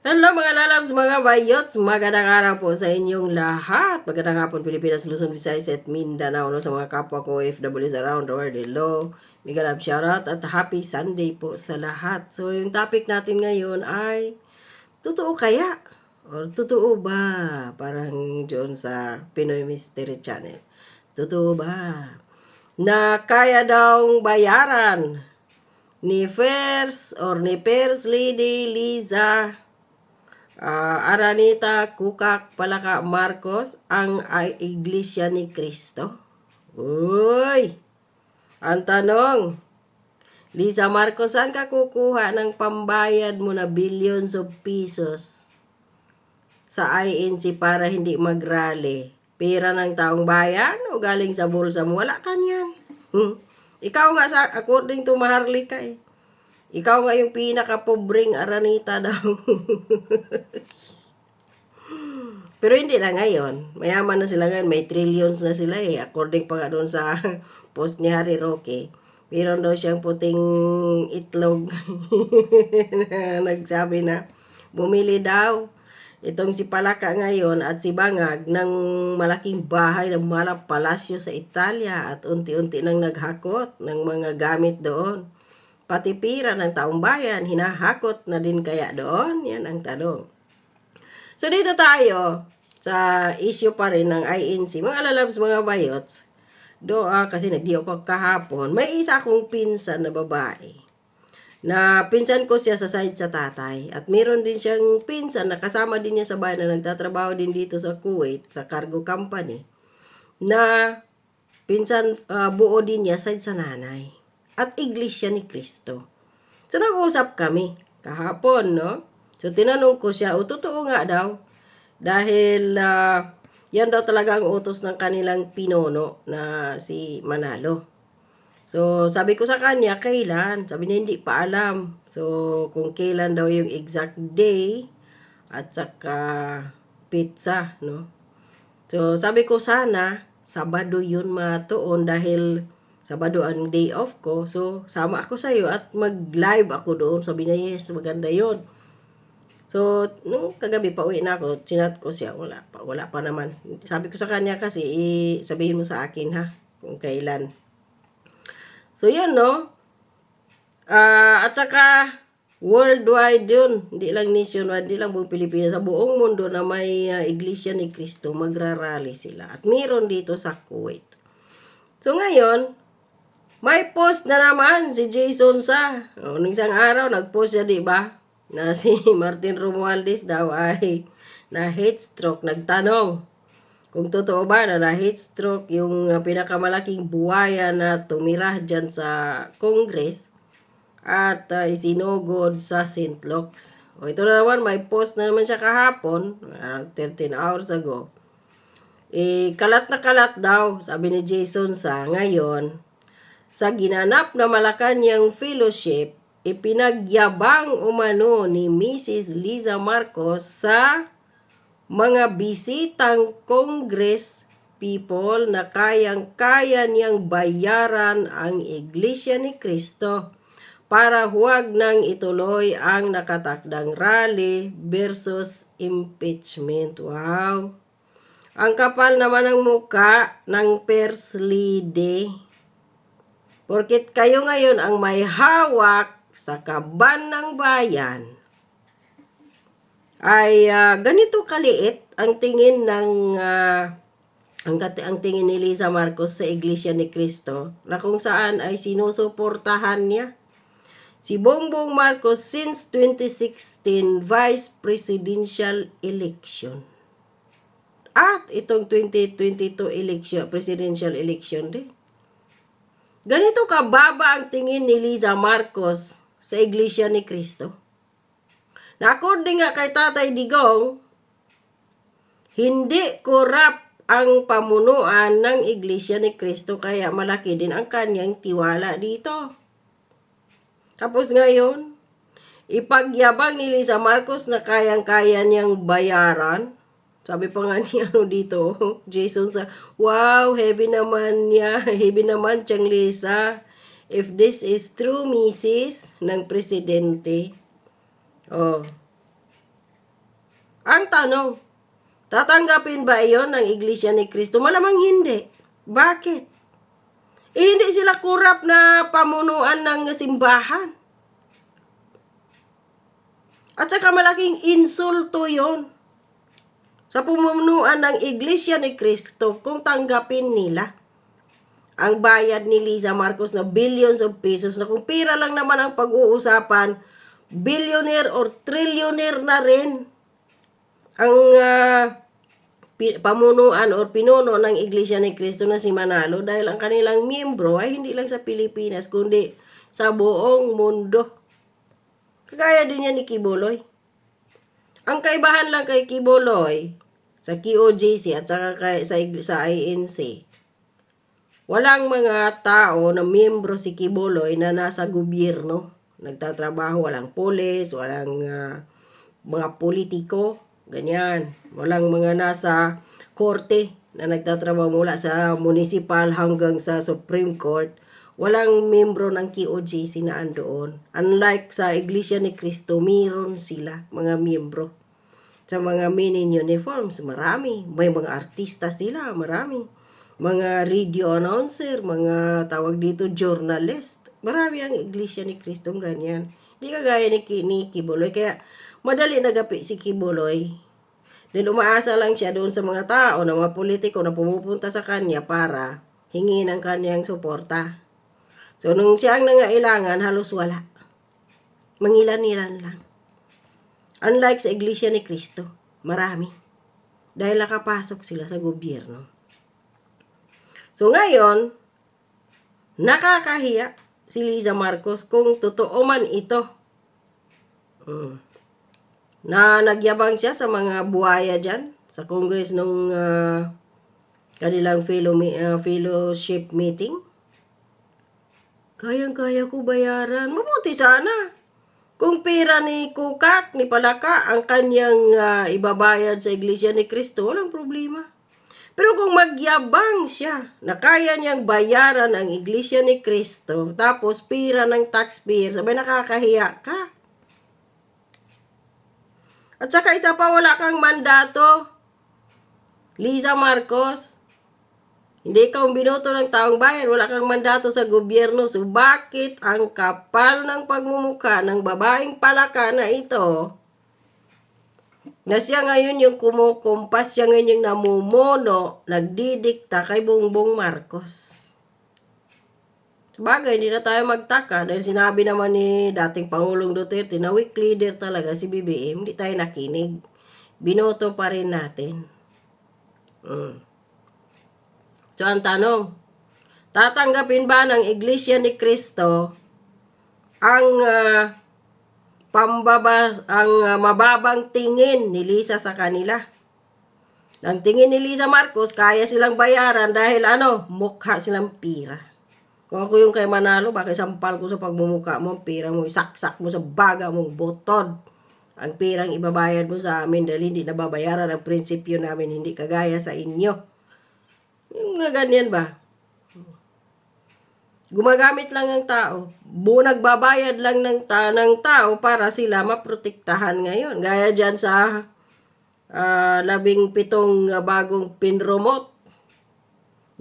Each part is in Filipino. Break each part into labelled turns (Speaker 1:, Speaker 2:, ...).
Speaker 1: Hello mga lalabs, mga bayots, magandang araw po sa inyong lahat. Magandang hapon Pilipinas, Luzon, Visayas at Mindanao no, sa mga kapwa ko OFWs around the world. Hello, mega love at happy Sunday po sa lahat. So yung topic natin ngayon ay, totoo kaya? Or totoo ba? Parang doon sa Pinoy Mystery Channel. Totoo ba? Na kaya daw bayaran ni First or ni First Lady Liza Ah, Aranita Kukak Palaka Marcos ang Iglesia ni Cristo? Uy! Ang tanong, Lisa Marcos, saan ka kukuha ng pambayad mo na billions of pesos sa INC para hindi mag-rally? Pera ng taong bayan o galing sa bulsa mo? Wala ka niyan. Hmm. Ikaw nga sa, according to Maharlika eh. Ikaw nga yung pinaka-pobreng aranita daw. Pero hindi na ngayon. Mayaman na sila ngayon. May trillions na sila eh. According pa nga doon sa post ni Harry Roque. Meron daw siyang puting itlog. na Nagsabi na, bumili daw itong si Palaka ngayon at si Bangag ng malaking bahay ng malang palasyo sa Italia at unti-unti nang naghakot ng mga gamit doon. Pati pira ng taong bayan, hinahakot na din kaya doon? Yan ang tanong. So dito tayo sa issue pa rin ng INC. Mga lalabs, mga bayots, doa kasi nagdiyo pa kahapon, may isa akong pinsan na babae na pinsan ko siya sa side sa tatay. At meron din siyang pinsan na kasama din niya sa bahay na nagtatrabaho din dito sa Kuwait, sa cargo company, na pinsan ah, buo din niya side sa nanay. At iglesia ni Kristo. So nag-usap kami kahapon, no? So tinanong ko siya, o totoo nga daw, dahil ah, yan daw talaga ang utos ng kanilang pinono na si Manalo. So, sabi ko sa kanya, kailan? Sabi niya, hindi pa alam. So, kung kailan daw yung exact day at saka pizza, no? So, sabi ko sana, Sabado yun matuon dahil Sabado ang day off ko. So, sama ako sa iyo at mag-live ako doon. Sabi niya, yes, maganda yun. So, nung kagabi pa uwi na ako, chinat ko siya, wala pa, wala pa naman. Sabi ko sa kanya kasi, i- sabihin mo sa akin ha, kung kailan. So, yun, no? Ah, at saka, worldwide yun. Hindi lang nationwide, hindi lang buong Pilipinas. Sa buong mundo na may ah, Iglesia ni Cristo, magrarally sila. At meron dito sa Kuwait. So, ngayon, may post na naman si Jason sa. O, nung isang araw, nag-post siya, di ba? Na si Martin Romualdez daw ay na heat stroke. Nagtanong kung totoo ba na na heat stroke yung uh, pinakamalaking buwaya na tumira dyan sa Congress at uh, isinugod sa St. Luke's. O ito na naman, may post na naman siya kahapon, uh, 13 hours ago. Eh, kalat na kalat daw, sabi ni Jason sa ngayon, sa ginanap na Malacanang Fellowship, ipinagyabang umano ni Mrs. Liza Marcos sa mga bisitang Congress people na kayang-kaya niyang bayaran ang Iglesia ni Cristo para huwag nang ituloy ang nakatakdang rally versus impeachment. Wow! Ang kapal naman ng muka ng Lady. Porkit kayo ngayon ang may hawak sa kaban ng bayan, ay ah, ganito kaliit ang tingin ng ah, ang, ang tingin ni Lisa Marcos sa Iglesia ni Cristo na kung saan ay sinusuportahan niya si Bongbong Marcos since 2016 vice presidential election. At itong 2022 election, presidential election din. Ganito kababa ang tingin ni Liza Marcos sa Iglesia ni Cristo. Na according nga kay Tatay Digong, hindi korap ang pamunuan ng Iglesia ni Cristo kaya malaki din ang kanyang tiwala dito. Tapos ngayon, ipagyabang ni Lisa Marcos na kayang-kaya niyang bayaran. Sabi pa nga niya ano dito, Jason sa, wow, heavy naman niya, heavy naman Chang Lisa. If this is true, Mrs. ng presidente. Oh, Ang tanong, tatanggapin ba iyon ng Iglesia ni Cristo? Malamang hindi. Bakit? Eh, hindi sila kurap na pamunuan ng simbahan. At saka malaking insulto yon sa pumunuan ng Iglesia ni Cristo kung tanggapin nila ang bayad ni Liza Marcos na billions of pesos na kung pira lang naman ang pag-uusapan, billionaire or trillionaire na rin ang pi- pamunuan or pinuno ng Iglesia ni Cristo na si Manalo dahil ang kanilang miyembro ay hindi lang sa Pilipinas kundi sa buong mundo. Kagaya din yan ni Kibuloy. Ang kaibahan lang kay Kibuloy sa QOJC at saka kay, sa, sa INC, walang mga tao na miyembro si Kibuloy na nasa gobyerno. Nagtatrabaho, walang polis, walang ah, mga politiko, ganyan. Walang mga nasa korte na nagtatrabaho mula sa municipal hanggang sa Supreme Court. Walang membro ng QOJC na andoon. Unlike sa Iglesia ni Cristo, meron sila, mga miyembro. Sa mga men in uniforms, marami. May mga artista sila, marami. Mga radio announcer, mga tawag dito journalist. Marami ang Iglesia ni Cristo ganyan. Hindi kagaya ni, ni Kibuloy. Kaya madali nagapi si Kibuloy. Dahil umaasa lang siya doon sa mga tao, na mga politiko na pumupunta sa kanya para hingin ang kanyang suporta. So, nung siya ang nangailangan, halos wala. Mangilan-ilan lang. Unlike sa Iglesia ni Cristo, marami. Dahil nakapasok sila sa gobyerno. So ngayon, nakakahiya si Liza Marcos kung totoo man ito. Mm. Na nagyabang siya sa mga buhaya dyan sa Congress nung ah, kanilang fellow, ah, fellowship meeting. Kayang-kaya ko bayaran. Mabuti sana. Kung pera ni Kukak, ni Palaka, ang kanyang ah, ibabayad sa Iglesia ni Cristo, walang problema. Pero kung magyabang siya na kaya niyang bayaran ang Iglesia ni Cristo, tapos pira ng taxpayer, sabay nakakahiya ka. At saka isa pa, wala kang mandato. Liza Marcos, hindi ka binoto ng taong bayan, wala kang mandato sa gobyerno. So bakit ang kapal ng pagmumuka ng babaeng palaka na ito, na siya ngayon yung kumukumpas, siya ngayon yung namumuno, nagdidikta kay Bongbong Marcos. Sabagay, hindi na tayo magtaka dahil sinabi naman ni dating Pangulong Duterte na weak leader talaga si BBM, hindi tayo nakinig. Binoto pa rin natin. Mm. So, ang tanong, tatanggapin ba ng Iglesia ni Cristo ang ah, pambaba, ang ah, mababang tingin ni Lisa sa kanila? Ang tingin ni Lisa Marcos, kaya silang bayaran dahil ano, mukha silang pira. Kung ako yung kay Manalo, baka sampal ko sa pagmumukha mo, ang pira mo, isaksak mo sa baga mong botod. Ang pirang ibabayad mo sa amin dahil hindi nababayaran ang prinsipyo namin, hindi kagaya sa inyo. Yung mga ganyan ba? Gumagamit lang ng tao. Bu nagbabayad lang ng, ta ng tao para sila maprotektahan ngayon. Gaya dyan sa ah, labing pitong bagong pinromote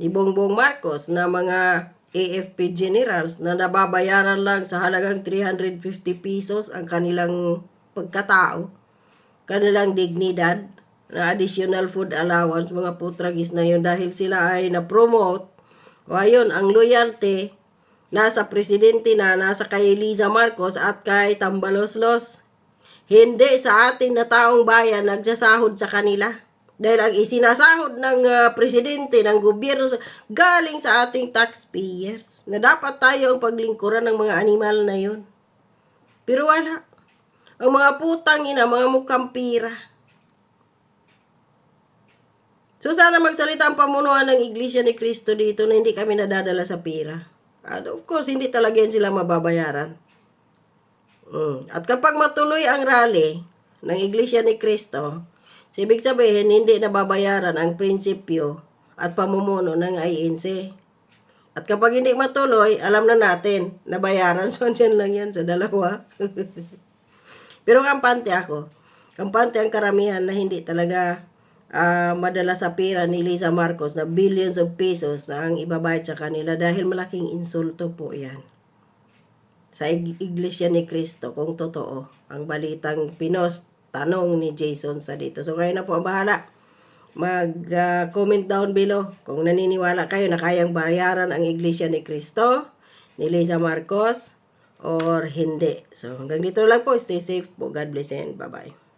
Speaker 1: ni Bongbong Marcos na mga AFP generals na nababayaran lang sa halagang 350 pesos ang kanilang pagkatao, kanilang dignidad na additional food allowance, mga putragis na yun dahil sila ay na-promote. O ayun, ang loyalty nasa presidente na, nasa kay Liza Marcos at kay Tambaloslos. Hindi sa ating na taong bayan nagsasahod sa kanila. Dahil ang isinasahod ng ah, presidente ng gobyerno galing sa ating taxpayers na dapat tayo ang paglingkuran ng mga animal na yun. Pero wala. Ang mga putang ina, mga mukhang pira. So sana magsalita ang pamunuan ng Iglesia ni Cristo dito na hindi kami nadadala sa pira. At of course, hindi talaga yan sila mababayaran. Mm. At kapag matuloy ang rally ng Iglesia ni Cristo, so ibig sabihin hindi nababayaran ang prinsipyo at pamumuno ng INC. At kapag hindi matuloy, alam na natin, nabayaran. So, dyan lang yan sa dalawa. Pero kampante ako. kampante ang karamihan na hindi talaga ah, madala sa pera ni Lisa Marcos na billions of pesos na ang ibabayad sa kanila dahil malaking insulto po yan sa ig- iglesia ni Cristo kung totoo ang balitang pinos tanong ni Jason sa dito. So kayo na po ang bahala. Mag-comment down below kung naniniwala kayo na kayang bayaran ang iglesia ni Cristo, ni Lisa Marcos, or hindi. So hanggang dito lang po. Stay safe po. God bless and bye-bye.